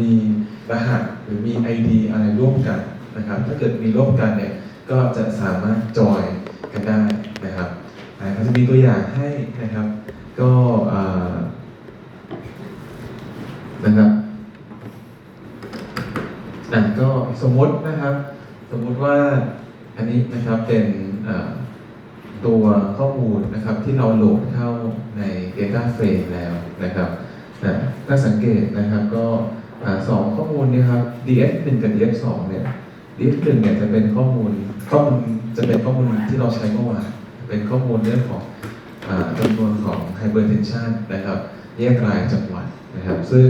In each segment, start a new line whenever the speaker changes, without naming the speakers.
มีรหัสหรือมี ID อะไรร่วมกันนะครับ ถ้าเกิดมีร่วมกันเนี่ยก็จะสามารถจอยกันได้นะครับเขาจะมีตัวอย่างให้นะครับ ก็นะครับอะก็สมมตินะครับ สมมุติว่าอันนี้นะครับเป็นตัวข้อมูลนะครับที่เราโหลดเข้าใน Data Frame แล้วนะครับนะถ้าสังเกตนะครับก็ สองข้อมูลนี้ครับ df1 กับ df2 เนี่ย df1 เนี่ยจะเป็นข้อมูลข้อมูลจะเป็นข้อมูลที่เราใช้เมื่อวานเป็นข้อมูลเรื่องของจำนวนของ hypertension นนะครับแยกรายจังหวัดนะครับ ซึ่ง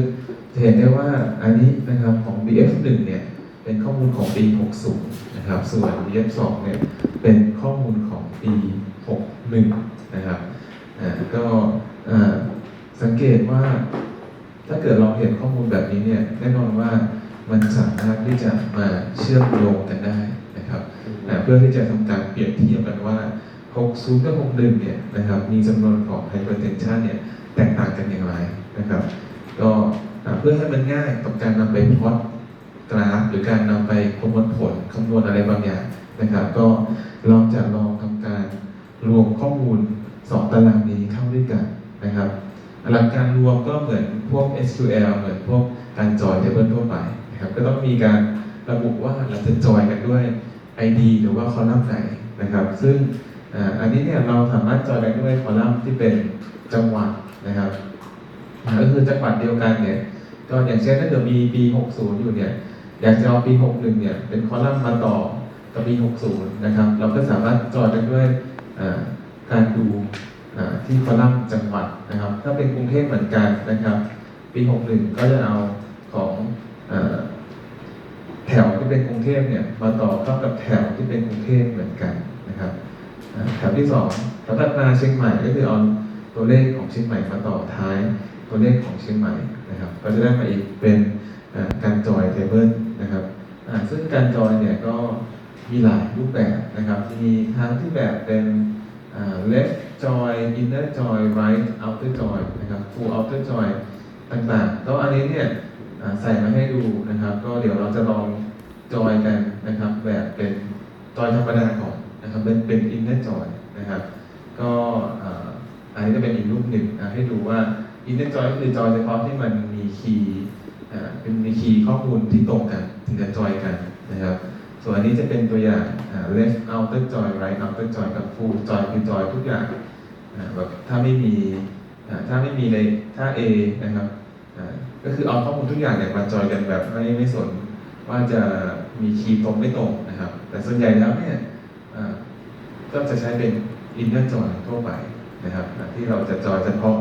จะเห็นได้ว่าอันนี้นะครับของ df1 เนี่ยเป็นข้อมูลของปี 60 นะครับ ส่วน DF2 เนี่ยเป็นข้อมูลของปี 61 นะครับก็สังเกตว่า ถ้าเกิดเราเห็นข้อมูลแบบนี้เนี่ยแน่นอนว่ามันสามารถที่จะมาเชื่อมโยงกันได้นะครับอ่าเพื่อที่จะทำการเปรียบเทียบกันว่า 60 กับ 61 เนี่ยนะครับมีจำนวนของ hypertension เนี่ยแตกต่างกันอย่างไรนะครับ ก็อ่าเพื่อให้มันง่ายกับการนำไปพล็อตกราฟหรือการนำไปประมวลผลคำนวณอะไรบางอย่างนะครับ ก็ลองจะลองทำการรวมข้อมูล 2 ตารางนี้เข้าด้วยกันนะครับ หลักการรวมก็เหมือนพวก SQL เหมือนพวกการจอยเทเบิลทั่วไปนะครับก็ต้องมีการระบุว่าเราจะจอยกันด้วย ID หรือว่าคอลัมน์ไหนนะครับ ซึ่งอันนี้เนี่ยเราสามารถจอยกันด้วยคอลัมน์ที่เป็นจังหวัดนะครับก็คือจังหวัดเดียวกันเนี่ยก็อย่างเช่นถ้าเกิดมีปี 60 อยู่เนี่ยอยากจะเอาปี 61 เนี่ยเป็นคอลัมน์มาต่อกับปี 60 นะครับ เราก็สามารถจอยกันด้วยการดู ที่คอลัมน์จังหวัดนะครับ ถ้าเป็นกรุงเทพเหมือนกันนะครับ ปี61ก็จะเอาของอแถวที่เป็นกรุงเทพเนี่ยมาต่อเข้ากับแถวที่เป็นกรุงเทพเหมือนกันนะครับแถวที่สองแถวถัดมาเชียงใหม่ก็คือเอาตัวเลขของเชียงใหม่มาต่อท้ายตัวเลขของเชียงใหม่นะครับ ก็จะได้มาอีกเป็นการจอยเทเบิลนะครับซึ่งการจอยเนี่ยก็มีหลายรูปแบบนะครับ มีทั้งที่แบบเป็นอ่า left joy inner joy right outer joy นะครับ full outer joy ต่างๆ ก็อันนี้เนี่ยใส่มาให้ดูนะครับ ก็เดี๋ยวเราจะลองจอยกันนะครับ แบบเป็นจอยธรรมดาก่อนนะครับ เป็นเป็น inner joy นะครับ ก็อันนี้จะเป็นอีกรูปหนึ่งอะให้ดูว่าอินเทอร์จอยก็คือจอยเฉพาะที่มันมีคีย์อ่าเป็นมีคีย์ข้อมูลที่ตรงกัน ถึงจะจอยกันนะครับ ส่วนอันนี้จะเป็นตัวอย่าง left outer joy right outer joy กับ full joy คือจอยทุกอย่างแบบถ้าไม่มีถ้าไม่มีในถ้า A นะครับก็คือเอาข้อมูลทุกอย่างเนี่ยมาจอยกันแบบไม่ไม่สนว่าจะมีคีย์ตรงไม่ตรงนะครับ แต่ส่วนใหญ่แล้วเนี่ยก็จะใช้เป็น inner joy ทั่วไปนะครับ ที่เราจะจอยเฉพาะ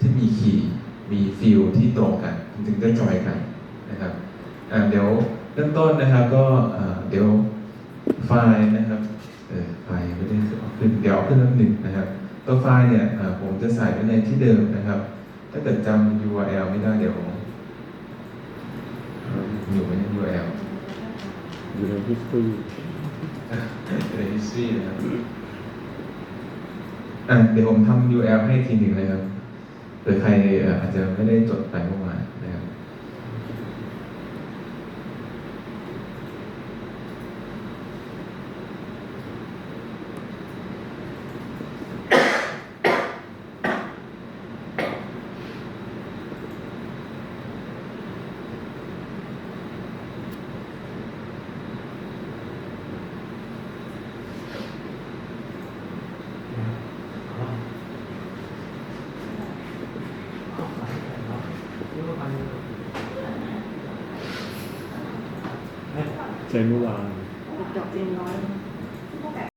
ที่มีคีย์มีฟิลที่ตรงกัน ถึงจะจอยกันนะครับเดี๋ยว ริ่มต้นนะครับก็อ่าเดี๋ยวไฟล์นะครับเออไฟล์ไม่ได้เอาขึ้นเดี๋ยวเอาขึ้นแล้วหนึ่งนะครับ ตัวไฟล์เนี่ยอ่าผมจะใส่ไว้ในที่เดิมนะครับ ถ้าเกิดจำ URL ไม่ได้เดี๋ยวอยู่ไว้ใน URL
อยู่ใน history
ใน history นะครับอะเดี๋ยวผมทำ URL ให้ทีหนึ่งเลยครับเผื่อใครเอ่ออาจจะไม่ได้จดไปเมื่อวานนะครับ
ใช้เมื่อวาน
จบเรียนร้อย